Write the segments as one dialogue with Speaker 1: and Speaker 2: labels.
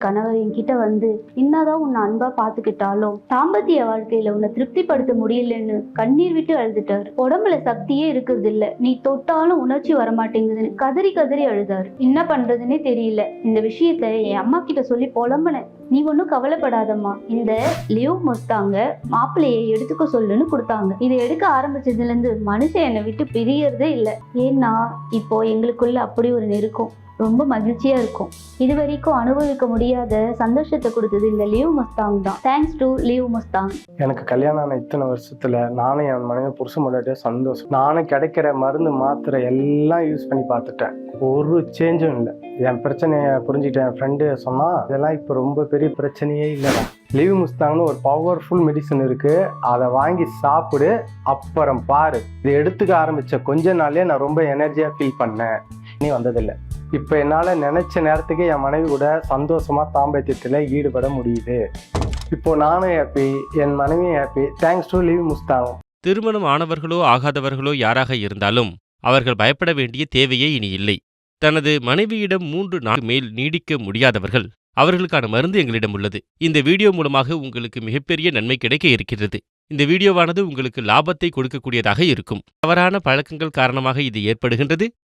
Speaker 1: கணவர் என்கிட்ட வந்து என்னதான் உன்னை அன்பா பாத்துக்கிட்டாலும் தாம்பத்திய வாழ்க்கையில உன்னை திருப்திப்படுத்த முடியலன்னு கண்ணீர் விட்டு அழுதுட்டாரு. உடம்புல சக்தியே இருக்கிறது இல்ல நீ தொட்டாலும் உணர்ச்சி வரமாட்டேங்குதுன்னு கதறி கதறி அழுதாரு. என்ன பண்றதுன்னே தெரியல. இந்த விஷயத்த என் அம்மா கிட்ட சொல்லி புலம்புனேன். நீ ஒன்றும் கவலைப்படாதம்மா. இந்த லிவ் மொத்தாங்க மாப்பிள்ளையை எடுத்துக்க சொல்லுன்னு கொடுத்தாங்க. இதை எடுக்க ஆரம்பிச்சதுல இருந்து மனுஷன் என்னை விட்டு பிரியறதே இல்லை. ஏன்னா இப்போ எங்களுக்குள்ள அப்படி ஒரு நெருக்கம். ரொம்ப மகிழ்ச்சியா இருக்கும். இது வரைக்கும் அனுபவிக்க முடியாத சந்தோஷத்தை கொடுத்தது இந்த லீவ் மஸ்தாங் தான். Thanks to live Mustang.
Speaker 2: எனக்கு கல்யாணம் ஆன இத்தனை வருஷத்துல நானும் என் மனைவி புருஷன் முன்னாடியே சந்தோஷம். நானும் கிடைக்கிற மருந்து மாத்திரை எல்லாம் யூஸ் பண்ணி பார்த்துட்டேன். ஒரு சேஞ்சும் இல்லை. என் பிரச்சனையை புரிஞ்சுக்கிட்டேன் என் ஃப்ரெண்டு சொன்னா இதெல்லாம் இப்போ ரொம்ப பெரிய பிரச்சனையே இல்லைடா. லீவ் முஸ்தாங்னு ஒரு பவர்ஃபுல் மெடிசன் இருக்கு. அதை வாங்கி சாப்பிடு. அப்புறம் பாரு. இதை எடுத்துக்க ஆரம்பிச்ச கொஞ்ச நாளே நான் ரொம்ப எனர்ஜியா ஃபீல் பண்ணேன். நீ வந்ததில்லை. இப்போ என்னால் நினச்ச நேரத்துக்கு என் மனைவி கூட சந்தோஷமாக தாம்பத்தியத்தில் ஈடுபட முடியுது. இப்போ நானும் ஹாப்பி என் மனைவியும் happy thanks to live Mustang
Speaker 3: திருமணம் ஆனவர்களோ ஆகாதவர்களோ யாராக இருந்தாலும் அவர்கள் பயப்பட வேண்டிய தேவையே இனி இல்லை. தனது மனைவியிடம் மூன்று நாள் மேல் நீடிக்க முடியாதவர்கள் அவர்களுக்கான மருந்து எங்களிடம் உள்ளது. இந்த வீடியோ மூலமாக உங்களுக்கு மிகப்பெரிய நன்மை கிடைக்க இருக்கிறது. இந்த வீடியோவானது உங்களுக்கு லாபத்தை கொடுக்கக்கூடியதாக இருக்கும். தவறான பழக்கங்கள் காரணமாக இது ஏற்படுகின்றது.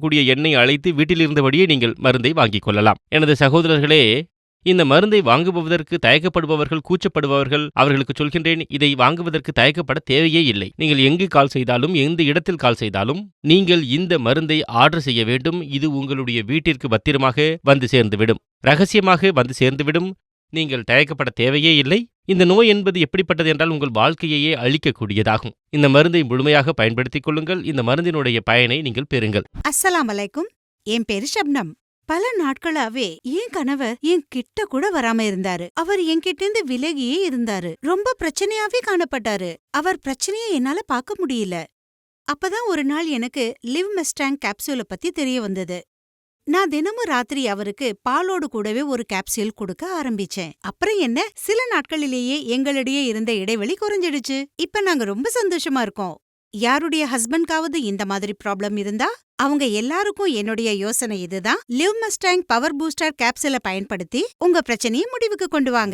Speaker 3: இருக்கக்கூடிய எண்ணெய் அழைத்து வீட்டில் இருந்தபடியே நீங்கள் மருந்தை வாங்கிக் கொள்ளலாம். எனது சகோதரர்களே இந்த மருந்தை வாங்குபவதற்கு தயக்கப்படுபவர்கள் கூச்சப்படுபவர்கள் அவர்களுக்கு சொல்கின்றேன் இதை வாங்குவதற்கு தயக்கப்பட தேவையே இல்லை. நீங்கள் எங்கு கால் செய்தாலும் எந்த இடத்தில் கால் செய்தாலும் நீங்கள் இந்த மருந்தை ஆர்டர் செய்ய வேண்டும். இது உங்களுடைய வீட்டிற்கு பத்திரமாக வந்து சேர்ந்துவிடும். ரகசியமாக வந்து சேர்ந்துவிடும். நீங்கள் தயக்கப்பட தேவையே இல்லை. இந்த நோய் என்பது எப்படிப்பட்டது என்றால் உங்கள் வாழ்க்கையையே அழிக்கக்கூடியதாகும். இந்த மருந்தை முழுமையாக பயன்படுத்திக் கொள்ளுங்கள். இந்த மருந்தினுடைய பயனை நீங்கள் பெறுங்கள்.
Speaker 4: அஸ்ஸலாம் அலைக்கும் என் பேரு ஷப்னம். பல நாட்களாவே என் கணவர் என் கிட்ட கூட வராம இருந்தாரு. அவர் என்கிட்ட இருந்து விலகியே இருந்தாரு. ரொம்ப பிரச்சனையாவே காணப்பட்டாரு. அவர் பிரச்சனையை என்னால பார்க்க முடியல. அப்பதான் ஒரு நாள் எனக்கு லிவ் மெஸ்டாங் கேப்சூலை பத்தி தெரிய வந்தது. நான் தினமும் ராத்திரி அவருக்கு பாலோடு கூடவே ஒரு கேப்சியூல் கொடுக்க ஆரம்பிச்சேன். அப்புறம் என்ன? சில நாட்களிலேயே எங்களிடையே இருந்த இடைவெளி குறைஞ்சிடுச்சு. இப்ப நாங்க ரொம்ப சந்தோஷமா இருக்கோம். யாருடைய ஹஸ்பண்ட்காவது இந்த மாதிரி ப்ராப்ளம் இருந்தா? அவங்க எல்லாருக்கும் என்னுடைய யோசனை இதுதான். லிவ் மஸ்டாங் பவர் பூஸ்டர் கேப்சூலை பயன்படுத்தி உங்க பிரச்சனையை முடிவுக்கு கொண்டு வாங்க.